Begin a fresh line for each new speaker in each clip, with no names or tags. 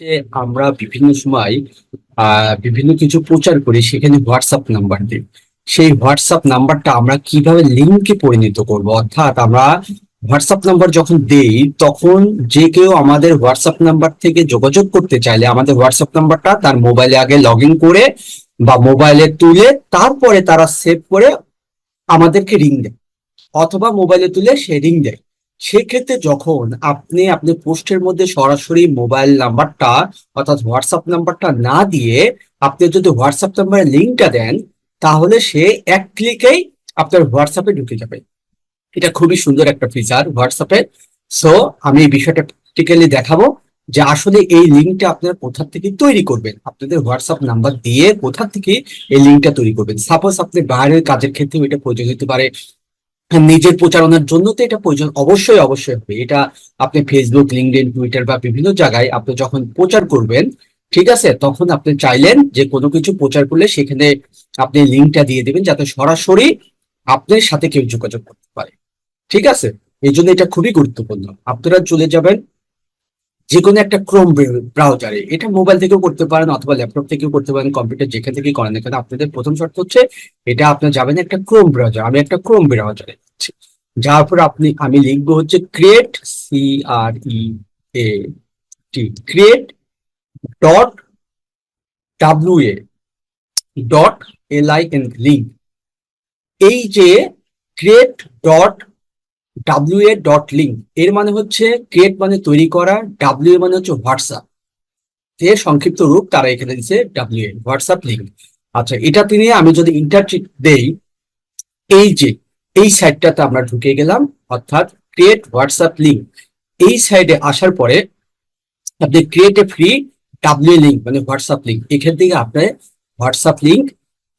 যে আমরা বিভিন্ন সময় বিভিন্ন কিছু প্রচার করি, সেখানে হোয়াটসঅ্যাপ নাম্বার দিই। সেই হোয়াটসঅ্যাপ নাম্বারটা আমরা কীভাবে লিঙ্কে পরিণত করব? অর্থাৎ আমরা হোয়াটসঅ্যাপ নাম্বার যখন দেই, তখন যে কেউ আমাদের হোয়াটসঅ্যাপ নাম্বার থেকে যোগাযোগ করতে চাইলে, আমাদের হোয়াটসঅ্যাপ নাম্বারটা তার মোবাইলে আগে লগ করে বা মোবাইলে তুলে তারপরে তারা সেভ করে আমাদেরকে রিং দেয়। অথবা মোবাইলে তুলে সে রিং দেয়। সেক্ষেত্রে যখন আপনি আপনি পোস্টের মধ্যে সরাসরি মোবাইল নাম্বারটা অর্থাৎ হোয়াটসঅ্যাপ নাম্বারটা না দিয়ে আপনি যদি হোয়াটসঅ্যাপ নাম্বারের লিঙ্কটা দেন, তাহলে সে এক ক্লিকেই আপনার হোয়াটসঅ্যাপে ঢুকে যাবে। এটা খুবই সুন্দর একটা ফিচার হোয়াটসঅ্যাপে। সো আমি এই বিষয়টা প্র্যাকটিক্যালি দেখাবো যে আসলে এই লিঙ্কটা আপনারা কোথা থেকে তৈরি করবেন। আপনাদের হোয়াটসঅ্যাপ নাম্বার দিয়ে কোথা থেকে এই লিঙ্কটা তৈরি করবেন। সাপোজ আপনি বাইরের কাজের ক্ষেত্রেও এটা প্রয়োজন হতে পারে। নিজের প্রচারণার জন্য তো এটা প্রয়োজন। অবশ্যই অবশ্যই হবে। এটা আপনি ফেসবুক লিঙ্কডিন টুইটার বা বিভিন্ন জায়গায় আপনি যখন প্রচার করবেন, ঠিক আছে, তখন আপনি চাইলেন যে কোনো কিছু প্রচার করলে সেখানে আপনি লিঙ্কটা দিয়ে দেবেন যাতে সরাসরি আপনার সাথে কেউ যোগাযোগ করতে পারে। ঠিক আছে? এই জন্য এটা খুবই গুরুত্বপূর্ণ। আপনারা চলে যাবেন যে কোনো একটা ক্রোম ব্রাউজারে এটা মোবাইল থেকেও করতে পারেন অথবা ল্যাপটপ থেকেও করতে পারেন কম্পিউটার যেখান থেকে করেন না কেন, আপনাদের প্রথম শর্ত হচ্ছে এটা আপনি যাবেন একটা ক্রোম ব্রাউজার আমি একটা ক্রোম ব্রাউজারে যাচ্ছি। যাওয়ার পর আপনি, আমি লিখব হচ্ছে create C R E A T create dot W A dot L I N link এই যে create dot W A dot link এর মানে হচ্ছে ক্রিয়েট মানে তৈরি করা ডাব্লিউ এ মানে হচ্ছে হোয়াটসঅ্যাপ এর সংক্ষিপ্ত রূপ তারা এখানে দিচ্ছে ডাব্লিউ এ হোয়াটসঅ্যাপ লিঙ্ক আচ্ছা এটা তিনি আমি যদি ইন্টারচিট দেই, এই যে, এই সাইটটাতে আমরা ঢুকে গেলাম, অর্থাৎ ক্রিয়েট হোয়াটসঅ্যাপ লিঙ্ক এই সাইডে আসার পরে আপনি create a free W link মানে হোয়াটসঅ্যাপ লিঙ্ক এখান থেকে আপনি হোয়াটসঅ্যাপ লিঙ্ক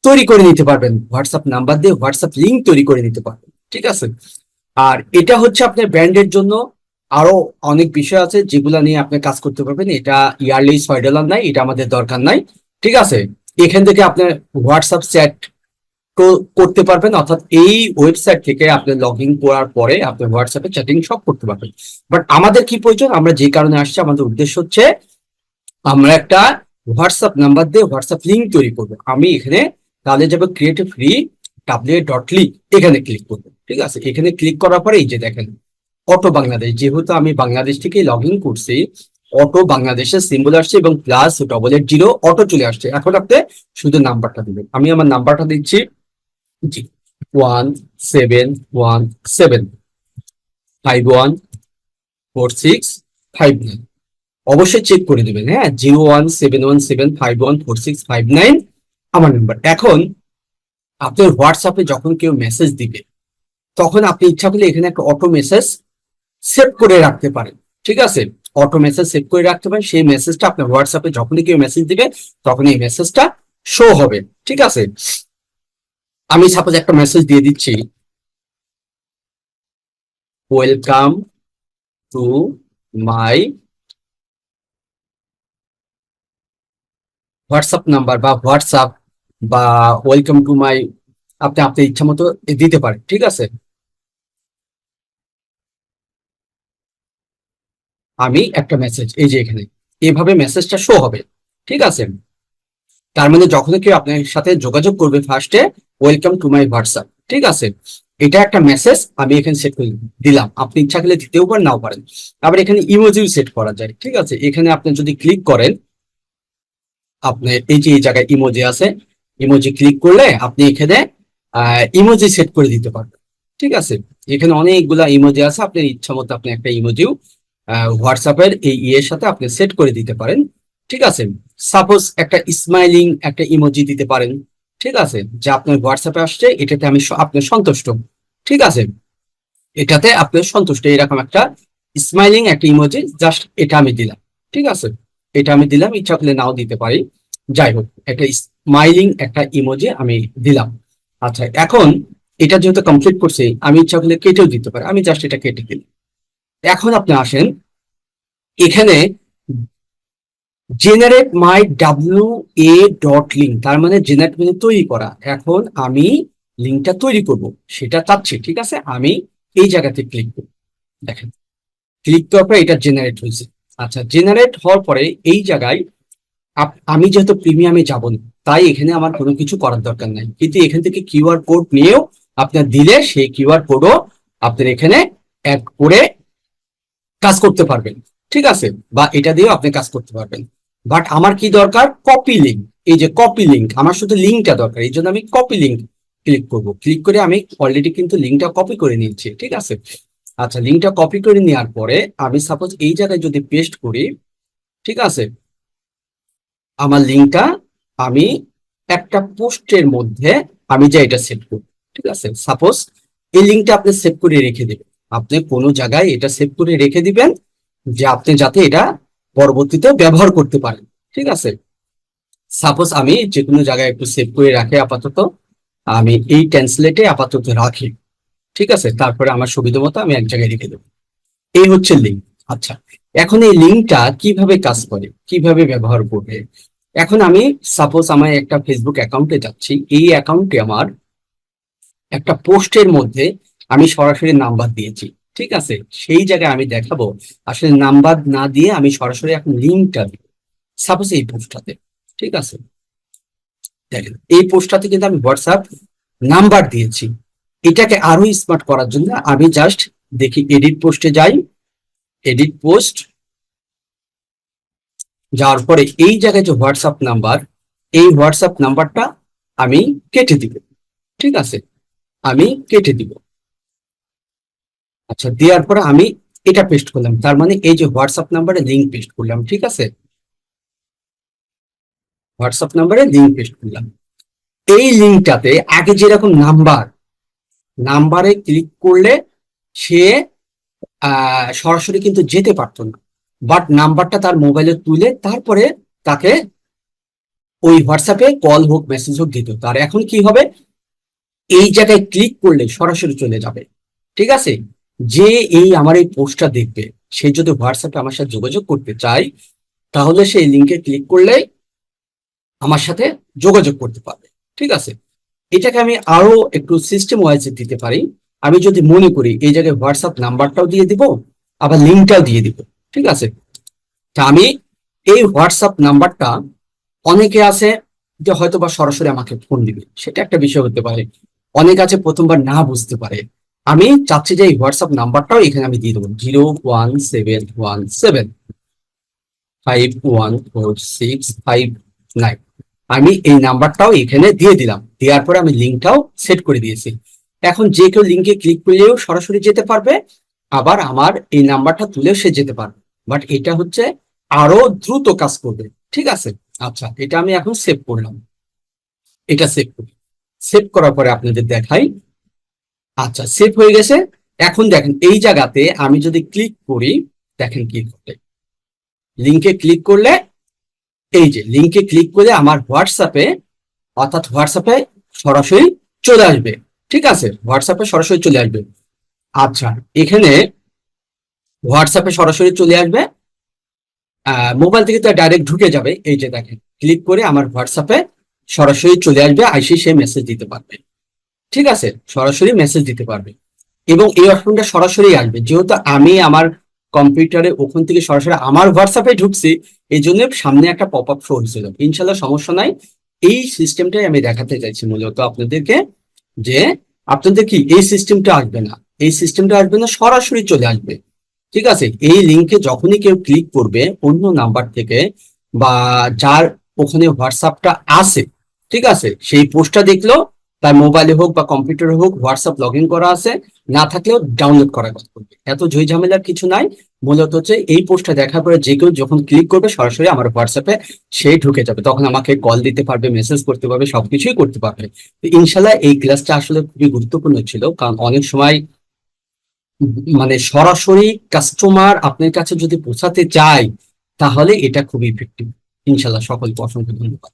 তৈরি করে নিতে পারবেন। হোয়াটসঅ্যাপ নাম্বার দিয়ে হোয়াটসঅ্যাপ লিঙ্ক তৈরি করে নিতে পারবেন। ঠিক আছে? আর এটা হচ্ছে আপনার ব্র্যান্ডের জন্য আরও অনেক বিষয় আছে যেগুলা নিয়ে আপনি কাজ করতে পারবেন। এটা ইয়ারলি ছয় ডলার নাই, এটা আমাদের দরকার নাই। ঠিক আছে? এখান থেকে আপনার হোয়াটসঅ্যাপ চ্যাট করতে পারবেন, অর্থাৎ এই ওয়েবসাইট থেকে আপনি লগ ইন করার পরে আপনি হোয়াটসঅ্যাপে চ্যাটিং সব করতে পারবেন। বাট আমাদের কি প্রয়োজন? আমরা যে কারণে আসছি, আমাদের উদ্দেশ্য হচ্ছে আমরা একটা হোয়াটসঅ্যাপ নাম্বার দিয়ে হোয়াটসঅ্যাপ লিঙ্ক তৈরি করব। আমি এখানে তাহলে যাব creative free W dot link এখানে ক্লিক করব। ঠিক আছে? এখানে ক্লিক করার পরে এই যে দেখেন অটো বাংলাদেশ যেহেতু আমি বাংলাদেশ থেকে লগ ইন করছি অটো বাংলাদেশের সিম্বল আসছে এবং plus double eight zero auto চলে আসছে। এখন আপনি শুধু নাম্বারটা দিবেন। আমি আমার নাম্বারটা দিচ্ছি। জি one seven one seven five one four six five nine অবশ্যই চেক করে দেবেন হ্যাঁ? Zero one seven one seven five one four six five nine আমার নাম্বার এখন আপনার হোয়াটসঅ্যাপে যখন কেউ মেসেজ দিবে তখন আপনি ইচ্ছা করলে এখানে একটা অটো মেসেজ সেভ করে রাখতে পারেন। ঠিক আছে? অটো মেসেজ সেভ করে রাখতে পারেন। সেই মেসেজটা আপনার হোয়াটসঅ্যাপে যখনই কেউ মেসেজ দিবে, তখন এই মেসেজটা শো হবে। ঠিক আছে? আমি সাপোজ একটা মেসেজ দিয়ে দিচ্ছি। Welcome to my WhatsApp number বা হোয়াটসঅ্যাপ বা ওয়েলকাম টু মাই আপনি আপনার ইচ্ছা মতো দিতে পারেন। ঠিক আছে? আমি একটা মেসেজ এই যে এখানে, এভাবে মেসেজটা শো হবে, ঠিক আছে? তার মানে যখন কেউ আপনার সাথে যোগাযোগ করবে ফার্স্টে ওয়েলকাম টু মাই হোয়াটসঅ্যাপ ঠিক আছে? এটা একটা মেসেজ আমি এখানে সেট করে দিলাম। আপনি ইচ্ছা করলে দিতেও পারেন, নাও পারেন। আবার এখানে ইমোজিও সেট করা যায়, ঠিক আছে? এখানে আপনি যদি ক্লিক করেন, আপনি এই যে এই জায়গায় ইমোজি আছে ইমোজি ক্লিক করলে আপনি এখানে ইমোজি সেট করে দিতে পারবেন, ঠিক আছে? এখানে অনেকগুলা ইমোজি আছে, আপনার ইচ্ছা মতো আপনি একটা ইমোজিও হোয়াটসঅ্যাপের এই ইয়ের সাথে আপনি সেট করে দিতে পারেন। ঠিক আছে? সাপোজ একটা স্মাইলিং একটা ইমোজি দিতে পারেন। ঠিক আছে? যা আপনার হোয়াটসঅ্যাপে আসছে, এটাতে আমি আপনি সন্তুষ্ট। ঠিক আছে? এটাতে আপনি সন্তুষ্ট। এরকম একটা স্মাইলিং একটা ইমোজি জাস্ট এটা আমি দিলাম। ঠিক আছে? এটা আমি দিলাম, ইচ্ছা করলে নাও দিতে পারি। যাই হোক, একটা স্মাইলিং একটা ইমোজি আমি দিলাম। আচ্ছা এখন এটা যেহেতু কমপ্লিট করছি, আমি ইচ্ছা করলে কেটেও দিতে পারি। আমি জাস্ট এটা কেটে দিলাম। এখন আপনি আসেন। এখানে generate my W A dot link তার মানে জেনারেট মানে তৈরি করা। এখন আমি লিঙ্কটা তৈরি করব, সেটা চাচ্ছি, ঠিক আছে? আমি এই জায়গাতে ক্লিক করব। দেখেন ক্লিক করার পর এটা জেনারেট হয়েছে। আচ্ছা জেনারেট হওয়ার পরে এই জায়গায় আমি যেহেতু প্রিমিয়ামে যাব না, তাই এখানে আমার কোনো কিছু করার দরকার নাই। কিন্তু এখান থেকে কিউআর কোড নিয়েও আপনার দিলে সেই কিউআর কোডও আপনার এখানে অ্যাড করে কাজ করতে পারবেন। ঠিক আছে? বা এটা দিয়েও আপনি কাজ করতে পারবেন। বাট আমার কি দরকার? কপি লিঙ্ক এই যে কপি লিঙ্ক আমার শুধু লিঙ্কটা দরকার। এই জন্য আমি কপি লিঙ্ক ক্লিক করব। ক্লিক করে আমি অলরেডি কিন্তু লিঙ্কটা কপি করে নিয়েছি। ঠিক আছে? আচ্ছা লিঙ্কটা কপি করে নেওয়ার পরে আমি সাপোজ এই জায়গায় যদি পেস্ট করি, ঠিক আছে? আমার লিঙ্কটা আমি একটা পোস্টের মধ্যে আমি যে এটা সেভ করব। ঠিক আছে? সাপোজ এই লিঙ্কটা আপনি সেভ করে রেখে দিবেন। আপনি কোনো জায়গায় এটা সেভ করে রেখে দিবেন যে আপনি যাতে এটা পরবর্তীতে ব্যবহার করতে পারেন। ঠিক আছে? সাপোজ আমি যে কোনো জায়গায় একটু সেভ করে রাখি আপাতত, আমি এই ট্রান্সলেটে আপাতত রাখি। ঠিক আছে? তারপরে আমার সুবিধা মতো আমি এক জায়গায় রেখে দেবো। এই হচ্ছে লিঙ্ক আচ্ছা এখন এই লিঙ্কটা কীভাবে কাজ করে? কীভাবে ব্যবহার করবে? এখন আমি সাপোজ আমার একটা ফেসবুক অ্যাকাউন্টে যাচ্ছি। এই অ্যাকাউন্টে আমার একটা পোস্টের মধ্যে আমি সরাসরি নাম্বার দিয়েছি, ঠিক আছে? সেই জায়গায় আমি দেখাবো, আসলে নাম্বার না দিয়ে আমি সরাসরি এখন লিঙ্কটা দিব সাপোজ এই পোস্টটাতে, ঠিক আছে? দেখেন, এই পোস্টটাতে কিন্তু আমি হোয়াটসঅ্যাপ নাম্বার দিয়েছি, এটাকে আরও স্মার্ট করার জন্য আমি জাস্ট দেখি এডিট পোস্টে যাই এডিট পোস্ট যাওয়ার পরে এই জায়গায় যে হোয়াটসঅ্যাপ নাম্বার, এই হোয়াটসঅ্যাপ নাম্বারটা আমি কেটে দিব, ঠিক আছে? আমি কেটে দিব। আচ্ছা দেওয়ার পরে আমি এটা পেস্ট করলাম। তার মানে এই যে হোয়াটসঅ্যাপ নাম্বারে লিঙ্ক পেস্ট করলাম, ঠিক আছে? হোয়াটসঅ্যাপ নাম্বারে লিঙ্ক পেস্ট করলাম। এই লিঙ্কটাতে আগে যেরকম নাম্বার নাম্বারে ক্লিক করলে সে সরাসরি কিন্তু যেতে পারতো না। বাট নাম্বারটা তার মোবাইলে তুলে তারপরে তাকে ওই হোয়াটসঅ্যাপে কল হোক মেসেজ হোক দিত। তার এখন কি হবে? এই জায়গায় ক্লিক করলে সরাসরি চলে যাবে। ঠিক আছে? যে এই আমার এই পোস্টটা দেখবে, সে যদি হোয়াটসঅ্যাপে আমার সাথে যোগাযোগ করতে চায়, তাহলে সেই লিঙ্কে ক্লিক করলে আমার সাথে যোগাযোগ করতে পারবে। ঠিক আছে? এটাকে আমি আরও একটু সিস্টেম ওয়াইজ দিতে পারি। আমি যদি মনে করি এই জায়গায় হোয়াটসঅ্যাপ নাম্বারটাও দিয়ে দিব, আবার লিঙ্কটাও দিয়ে দিব। ঠিক আছে? তা আমি এই হোয়াটসঅ্যাপ নাম্বারটা অনেকে আছে যে হয়তো বা সরাসরি আমাকে ফোন দিবে। সেটা একটা বিষয় হতে পারে। অনেক আছে প্রথমবার না বুঝতে পারে। আমি চাচ্ছি যে এই হোয়াটসঅ্যাপ নাম্বারটাও এখানে আমি দিয়ে দেবো। Zero one seven one seven five one four six five nine. আমি এই নাম্বারটাও এখানে দিয়ে দিলাম। দেওয়ার পরে আমি লিঙ্কটাও সেট করে দিয়েছি। এখন যে কেউ লিঙ্কে ক্লিক করলেও সরাসরি যেতে পারবে, আবার আমার এই নাম্বারটা তুলেও সে যেতে পারবে। বাট এটা হচ্ছে আরও দ্রুত কাজ করবে। ঠিক আছে? আচ্ছা এটা আমি এখন সেভ করলাম। এটা সেভ করি। সেভ করার পরে আপনাদের দেখাই। আচ্ছা সেভ হয়ে গেছে। এখন দেখেন, এই জায়গাতে আমি যদি ক্লিক করি, দেখেন কি ঘটে। লিঙ্কে ক্লিক করলে, এই যে লিঙ্কে ক্লিক করে আমার হোয়াটসঅ্যাপে অর্থাৎ হোয়াটসঅ্যাপে সরাসরি চলে আসবে। ঠিক আছে? হোয়াটসঅ্যাপে সরাসরি চলে আসবে। আচ্ছা এখানে হোয়াটসঅ্যাপে সরাসরি চলে আসবে। মোবাইল থেকে তো ডাইরেক্ট ঢুকে যাবে। এই যে দেখেন ক্লিক করে আমার হোয়াটসঅ্যাপে সরাসরি চলে আসবে। আইসি সে মেসেজ দিতে পারবে। ঠিক আছে, সরাসরি মেসেজ দিতে পারবে। এবং এই অপশনটা সরাসরি আসবে। যেহেতু আমি আমার কম্পিউটারে ওখান থেকে সরাসরি আমার হোয়াটসঅ্যাপে ঢুকছি, এই জন্য সামনে একটা পপ আপ শো হয়েছিল ইনশাল্লাহ সমস্যা নাই। এই সিস্টেমটাই আমি দেখাতে চাইছি মূলত আপনাদেরকে যে আপনাদের কি এই সিস্টেমটা আসবে না। এই সিস্টেমটা আসবে না, সরাসরি চলে আসবে। ঠিক আছে? এই লিঙ্কে যখনই কেউ ক্লিক করবে, অন্য নাম্বার থেকে বা যার ওখানে হোয়াটসঅ্যাপটা আছে, ঠিক আছে? সেই পোস্টটা দেখল তার মোবাইলে হোক বা কম্পিউটারে হোক হোয়াটসঅ্যাপ লগ করা আছে। না থাকলেও ডাউনলোড করবে এত ঝই ঝামেলার কিছু নাই। মূলত হচ্ছে এই পোস্টটা দেখার পরে যে কেউ যখন ক্লিক করবে, সরাসরি আমার হোয়াটসঅ্যাপে সে ঢুকে যাবে। তখন আমাকে কল দিতে পারবে মেসেজ করতে পারবে, সবকিছুই করতে পারবে। ইনশাল্লাহ এই ক্লাসটা আসলে খুবই গুরুত্বপূর্ণ ছিল। কারণ অনেক সময় মানে সরাসরি কাস্টমার আপনার কাছে যদি পৌঁছাতে চায়, তাহলে এটা খুবই ইফেক্টিভ ইনশাল্লাহ সকলকে অসংখ্য ধন্যবাদ।